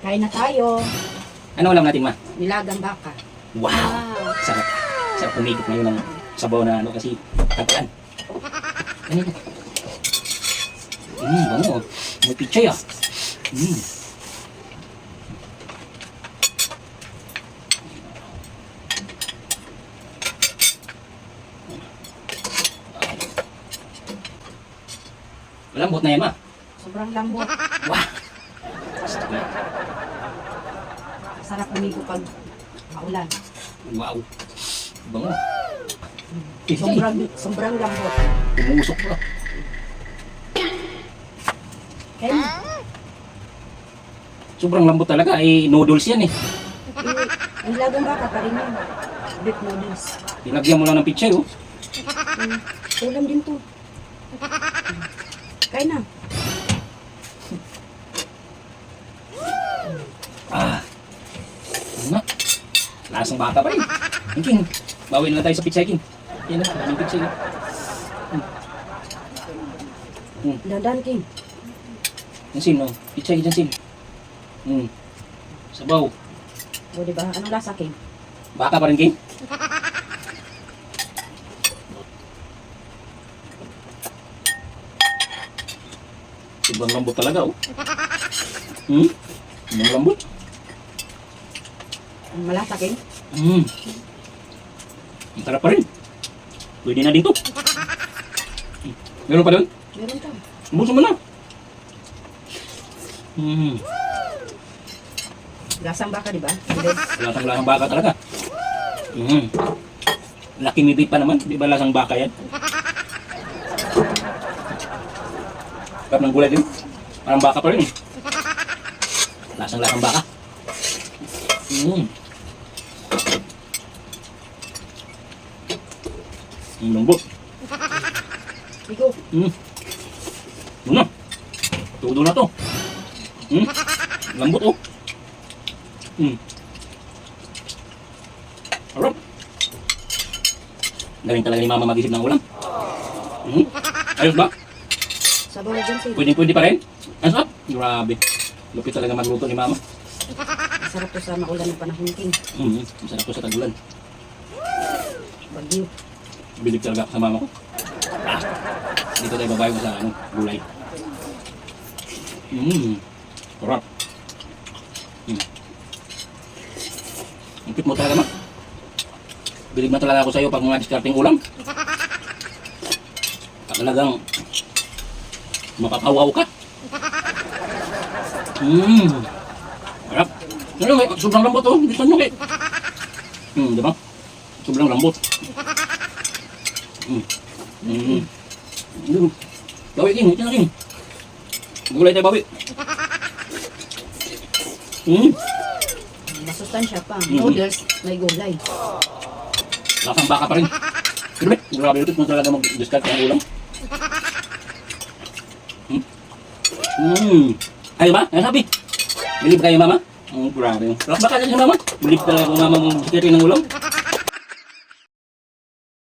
Kain na tayo. Ano ulam natin, ma? Nilagang baka. Wow! Sarap. Sarap umigop ngayon ng sabaw na ano kasi tagaan. Ano ito? Mmm, bango. May pichay ah. Mmm. Malambot na yan, ma. Sobrang lambot. Wow! Yan. Sarap umigo pag maulan. Wow! Bango. Pichay. Sobrang, sobrang lambot. Umusok pa. Kaya, Sobrang lambot talaga. Eh, noodles yan eh. ang nilagang baka pa rin yun. Beef noodles. Pinagyan mo lang ng pichay oh. Mm, ulam din to. Kain na. Ah. Ano nga? Lasang bata pa rin. King. Bawi na lang tayo sa pichay king. Yan na, daming pichay. oh. Dandan, King. Yan sin, oh. Pichay dyan sin. Hmm. Sabaw. O, diba? Anong lasa, King? Baka pa rin king. Sobrang lambot talaga oh. Hmm? Sobrang lambot. Malasa, King? Hmm. Ang sarap pa rin. Pwede na din to. Meron pa doon? Meron ka. Buso mo na. Hmm. Lasang baka, diba? Hindi. Lasang lasang baka talaga. Hmm. Laki ni pa naman. Di ba lasang baka yan? Sarap ng gulay din. Parang baka pa rin. Lasang lasang baka. Hmm. Ang lambot. Igo. Hmm. Ano? Todo na to. Hmm. Lambot oh. Hmm. Harap. Galing talaga ni mama mag-isip ng ulam. Hmm. Ayos ba? Sabaw na dyan, King. Pwede pwede pa rin? Ayos ba? Grabe. Lupit talaga magluto ni mama. Masarap to sa maulan ng panahon, King. Hmm. Masarap to sa tagulan. Bagyo. Bilig talaga ako sa mama ko. Ah. Dito tayo babayo sa ano, gulay. Hmm. Sarap. Hmm. Ang mo talaga, ma. Bilig na talaga ako sa'yo pag mga discarding ulam. Talagang mapapawaw ka. Hmm. Sarap. Ano, may sobrang lambot oh. Gusto nyo eh. Hmm, di ba? Sobrang lambot. Hmm. Hmm. Hmm. Bawi king, ito na king. Gulay tayo bawi. Hmm. Masustansya pa. Mhm. Noodles, may gulay. Lasang baka pa rin. Pero grabe ito kung talaga mag-discard ng ulam. Hmm. Hmm. Kayo ba? Ano sabi? Bilib kayo mama? Oh, grabe. Lasang baka dyan si mama. Bilib talaga kung mama mag-discard ng ulam.